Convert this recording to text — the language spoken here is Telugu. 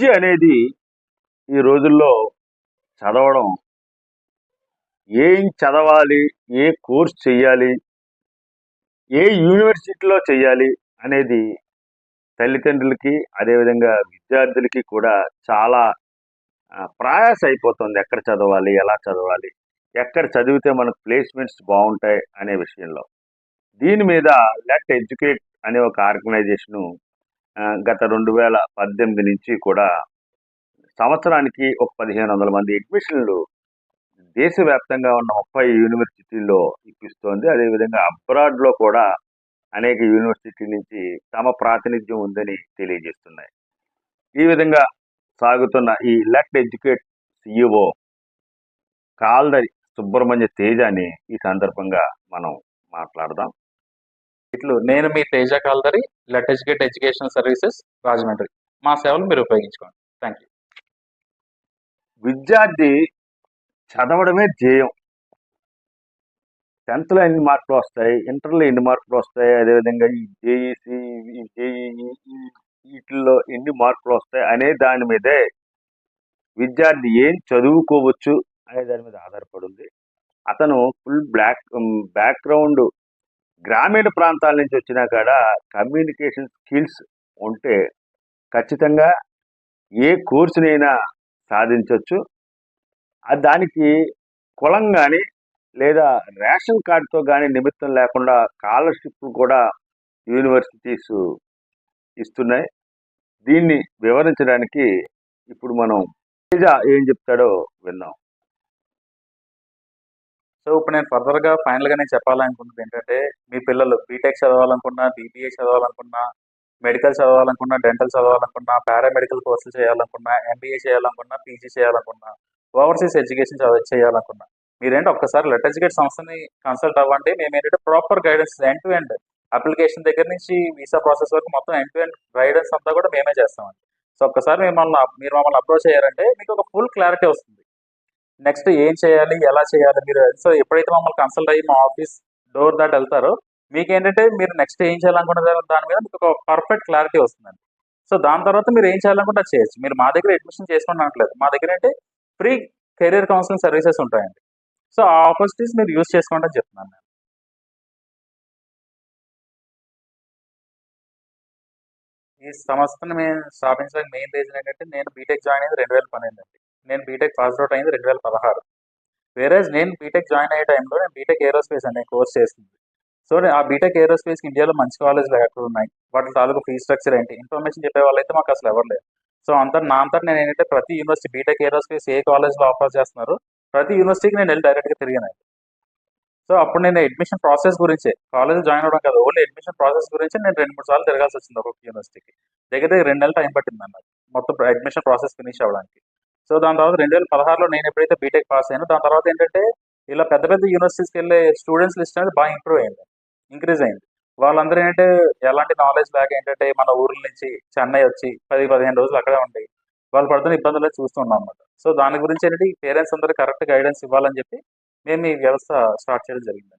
విద్య అనేది ఈ రోజుల్లో చదవడం. ఏం చదవాలి? ఏ కోర్స్ చేయాలి ఏ యూనివర్సిటీలో చేయాలి అనేది తల్లిదండ్రులకి అదేవిధంగా విద్యార్థులకి కూడా చాలా ప్రయాస అయిపోతుంది ఎక్కడ చదవాలి? ఎలా చదవాలి? ఎక్కడ చదివితే మనకు ప్లేస్మెంట్స్ బాగుంటాయి అనే విషయంలో. దీని మీద లెట్ ఎడ్యుకేట్ అనే ఒక ఆర్గనైజేషను గత రెండు వేల పద్దెనిమిది నుంచి కూడా సంవత్సరానికి ఒక పదిహేను వందల మంది అడ్మిషన్లు దేశవ్యాప్తంగా ఉన్న ముప్పై యూనివర్సిటీల్లో ఇప్పిస్తోంది. అదేవిధంగా అబ్రాడ్లో కూడా అనేక యూనివర్సిటీ నుంచి తమ ప్రాతినిధ్యం ఉందని తెలియజేస్తున్నాయి. ఈ విధంగా సాగుతున్న ఈ let educate CEO Kaldari Subrahmanya తేజాని ఈ సందర్భంగా మనం మాట్లాడదాం. ఇట్లు నేను మీ Teja Kaldari let educate education services Rajahmundry. మా సేవలు మీరు ఉపయోగించుకోండి. Thank you. విద్యార్థి చదవడమే ధ్యేయం. టెన్త్లో ఎన్ని మార్కులు వస్తాయి? ఇంటర్లో ఎన్ని మార్కులు వస్తాయి? అదేవిధంగా ఈ జేఈసి జేఈఈ వీటిల్లో ఎన్ని మార్కులు వస్తాయి? అనే దాని మీదే విద్యార్థి ఏం చదువుకోవచ్చు? అనే దాని మీద ఆధారపడి ఉంది అతను ఫుల్ బ్లాక్ బ్యాక్గ్రౌండ్ గ్రామీణ ప్రాంతాల నుంచి వచ్చినా కాడ కమ్యూనికేషన్ స్కిల్స్ ఉంటే ఖచ్చితంగా ఏ కోర్సునైనా సాధించవచ్చు ఆ దానికి కులం కానీ లేదా రేషన్ కార్డుతో కానీ నిమిత్తం లేకుండా స్కాలర్షిప్ కూడా యూనివర్సిటీస్ ఇస్తున్నాయి. దీన్ని వివరించడానికి ఇప్పుడు మనం తేజ ఏం చెప్తాడో విన్నాం. సో ఇప్పుడు నేను ఫర్దర్గా ఫైనల్గా నేను చెప్పాలనుకున్నది ఏంటంటే మీ పిల్లలు బీటెక్ చదవాలనుకున్నా బీబీఏ చదవాలనుకున్నా మెడికల్ చదవాలనుకున్నా డెంటల్ చదవాలనుకున్నా పారామెడికల్ కోర్సులు చేయాలనుకున్నా ఎంబీఏ చేయాలనుకున్నా పీజీ చేయాలనుకున్నా ఓవర్సీస్ ఎడ్యుకేషన్ చేయాలనుకున్నా మీరేంటి ఒక్కసారి లెట్ ఎడ్యుకేట్ సంస్థని కన్సల్ట్ అవ్వండి. మేము ఏంటంటే proper guidance end to end application దగ్గర నుంచి వీసా ప్రాసెస్ వరకు మొత్తం ఎండ్ టు ఎండ్ గైడెన్స్ అంతా కూడా మేమే చేస్తామండి. సో ఒక్కసారి మిమ్మల్ని మీరు మమ్మల్ని అప్రోచ్ అయ్యారంటే మీకు ఒక ఫుల్ క్లారిటీ వస్తుంది. నెక్స్ట్ ఏం చేయాలి ఎలా చేయాలి మీరు? సో ఎప్పుడైతే మమ్మల్ని కన్సల్ట్ అయ్యి మా ఆఫీస్ డోర్ దాటి వెళ్తారో మీకు ఏంటంటే మీరు నెక్స్ట్ ఏం చేయాలనుకున్న దాని మీద మీకు ఒక పర్ఫెక్ట్ క్లారిటీ వస్తుందండి. సో దాని తర్వాత మీరు ఏం చేయాలనుకుంటే అది చేయొచ్చు. మీరు మా దగ్గర అడ్మిషన్ చేసుకోండి అనట్లేదు. మా దగ్గర అంటే ఫ్రీ కెరీర్ కౌన్సిలింగ్ సర్వీసెస్ ఉంటాయండి. సో ఆ ఆపర్చునిటీస్ మీరు యూజ్ చేసుకోండి అని చెప్తున్నాను నేను. ఈ సంస్థను మేము స్థాపించడానికి మెయిన్ రీజన్ ఏంటంటే నేను బీటెక్ జాయిన్ అయింది రెండు వేల పన్నెండు అండి. నేను బీటెక్ పాస్ అవుట్ అయింది రెండు వేల పదహారు వేరేజ్ నేను బీటెక్ జాయిన్ అయ్యే టైంలో నేను బీటెక్ ఏరోస్పేస్ అనే కోర్స్ చేసింది. సో నేను ఆ బీటెక్ ఏరోస్పేస్కి ఇండియాలో మంచి కాలేజ్లు ఎక్కడ ఉన్నాయి? వాటి తాలూకు ఫీ స్ట్రక్చర్ ఏంటి? ఇన్ఫర్మేషన్ చెప్పే వాళ్ళైతే మాకు అసలు ఎవరు లేరు. సో అంత నా అంతా నేను ఏంటంటే ప్రతి యూనివర్సిటీ బీటెక్ ఏరోస్పేస్ ఏ కాలేజ్లో ఆఫర్ చేస్తున్నారు ప్రతి యూనివర్సిటీకి నేను వెళ్ళి డైరెక్ట్గా తిరిగాను సో అప్పుడు నేను అడ్మిషన్ ప్రాసెస్ గురించే. కాలేజ్ జాయిన్ అవ్వడం కాదు ఓన్లీ అడ్మిషన్ ప్రాసెస్ గురించి నేను రెండు మూడు సార్లు తిరగాల్సి వచ్చింది ఒక్కొక్క యూనివర్సిటీకి దగ్గర దగ్గర రెండు నెలలు టైం పట్టింది అన్నమాట మొత్తం అడ్మిషన్ ప్రాసెస్ ఫినిష్ అవ్వడానికి. సో దాని తర్వాత రెండు వేల పదహారులో నేను ఎప్పుడైతే బీటెక్ పాస్ అయ్యాను దాని తర్వాత ఏంటంటే ఇలా పెద్ద పెద్ద యూనివర్సిటీస్కి వెళ్ళే స్టూడెంట్స్ లిస్ట్ అనేది బాగా ఇంప్రూవ్ అయింది ఇంక్రీజ్ అయింది. వాళ్ళందరూ ఏంటంటే ఎలాంటి నాలెడ్జ్ లేక ఏంటంటే మన ఊర్ల నుంచి చెన్నై వచ్చి పది పదిహేను రోజులు అక్కడే ఉండి వాళ్ళు పడుతున్న ఇబ్బందులు చూస్తున్నాం అనమాట సో దాని గురించి ఏంటంటే పేరెంట్స్ అందరూ కరెక్ట్ గైడెన్స్ ఇవ్వాలని చెప్పి మేము ఈ వ్యవస్థ స్టార్ట్ చేయడం జరిగింది